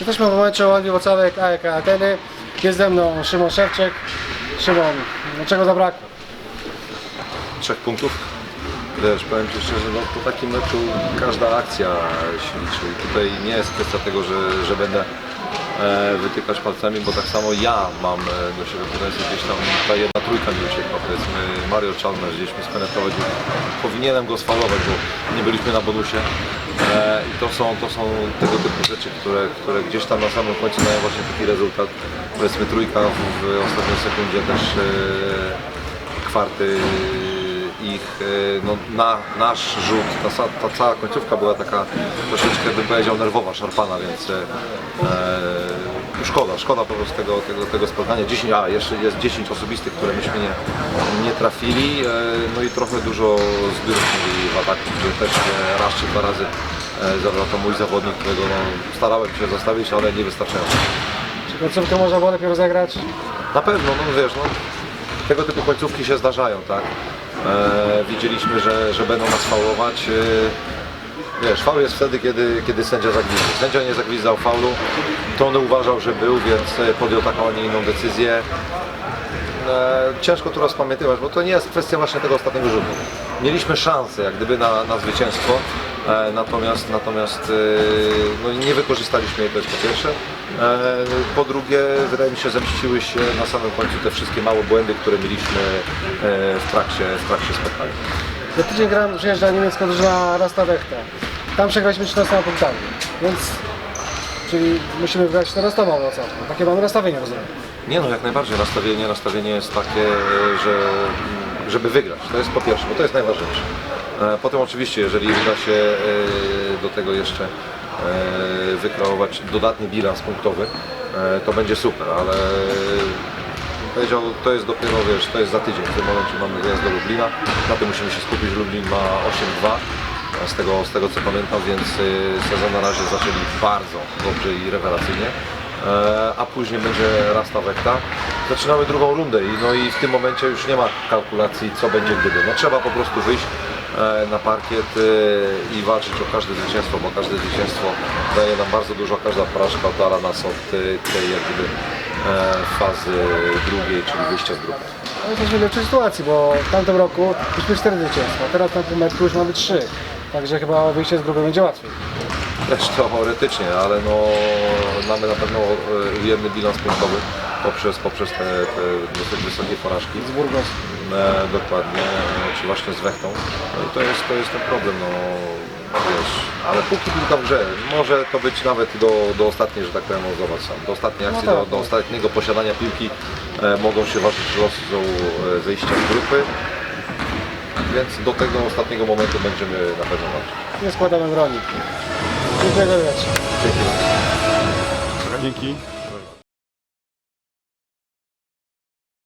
Jesteśmy w momencie Łagi Wocławek, AEK Ateny. Jest ze mną Szymon Szewczek. Szymon, czego zabrakło? trzech punktów. Wiesz, powiem Ci szczerze, no po takim meczu każda akcja się liczy. Tutaj nie jest kwestia tego, że, że będę wytykać palcami, bo tak samo ja mam e, do siebie pretensje, gdzieś tam ta jedna trójka mi uciekła, powiedzmy Mario Chalmers gdzieś mi spenetrować, powinienem go sfalować, bo nie byliśmy na bonusie. E, I to są, to są tego typu rzeczy, które, które gdzieś tam na samym końcu dają właśnie taki rezultat. Powiedzmy trójka w, w ostatniej sekundzie też e, kwarty ich, e, no, na nasz rzut, ta, ta cała końcówka była taka troszeczkę bym powiedział nerwowa, szarpana, więc e, szkoda, szkoda po prostu tego, tego, tego spotkania. 10, a jeszcze jest 10 osobistych, które myśmy nie, nie trafili, e, no i trochę dużo zbiórów mieli w ataku, gdzie też e, raz czy dwa razy e, zabrał to mój zawodnik, którego no, starałem się zostawić, ale nie wystarczająco. Czy końcówkę można było lepiej rozegrać? Na pewno, no wiesz, no, tego typu końcówki się zdarzają, tak? E, widzieliśmy, że, że będą nas faulować. E, wiesz, faul jest wtedy, kiedy, kiedy sędzia zagwizdał. Sędzia nie zagwizdał faulu, to on uważał, że był, więc e, podjął taką, a nie inną decyzję. E, ciężko tu rozpamiętywać, bo to nie jest kwestia właśnie tego ostatniego rzutu. Mieliśmy szansę jak gdyby na, na zwycięstwo, e, natomiast, natomiast e, no, nie wykorzystaliśmy jej, to jest po pierwsze. E, po drugie, wydaje mi się, zemściły się na samym końcu te wszystkie małe błędy, które mieliśmy e, w trakcie, w trakcie spotkania. Za tydzień gram, przyjeżdża niemiecka drużyna Rasta Wechta. Tam przegraliśmy 13 punktami, więc... Czyli musimy grać na Rostową Wrocław. Takie mamy nastawienie, rozumiem. Nie no, jak najbardziej nastawienie, nastawienie jest takie, że żeby wygrać. To jest po pierwsze, bo to jest najważniejsze. E, Potem oczywiście, jeżeli uda się do tego jeszcze wykreować dodatni bilans punktowy, e, to będzie super, ale powiedział, to jest dopiero, wiesz, to jest za tydzień. W tym momencie mamy wyjazd do Lublina, na tym musimy się skupić. Lublin ma 8-2 z tego, z tego co pamiętam, więc sezon na razie zaczęli bardzo dobrze i rewelacyjnie. E, A później będzie Rasta Wekta. Zaczynamy drugą rundę i, no i w tym momencie już nie ma kalkulacji co będzie gdyby. No trzeba po prostu wyjść e, na parkiet y, i walczyć o każde zwycięstwo, bo każde zwycięstwo daje nam bardzo dużo, każda porażka oddala nas od y, tej jak gdyby e, fazy drugiej, czyli wyjścia z grupy. Ale jesteśmy w lepszej sytuacji, bo w tamtym roku mieliśmy 4 zwycięstwa, teraz na tym meczu już mamy 3. Także chyba wyjście z grupy będzie łatwiej. Też teoretycznie, ale no, mamy na pewno e, ujemny bilans punktowy poprzez, poprzez te, te dosyć wysokie porażki. Z Burgos. E, dokładnie, czy właśnie z Wechtą. No i to jest, to jest ten problem, no wiesz, ale póki piłka w grze, może to być nawet do, do ostatniej, że tak powiem, no zobacz sam, do ostatniej akcji, No do, tak. do ostatniego posiadania piłki e, mogą się ważyć losy e, wyjścia z grupy, więc do tego ostatniego momentu będziemy na pewno walczyć. Nie składamy broni. Dziękuję za. Dzięki. Dzięki.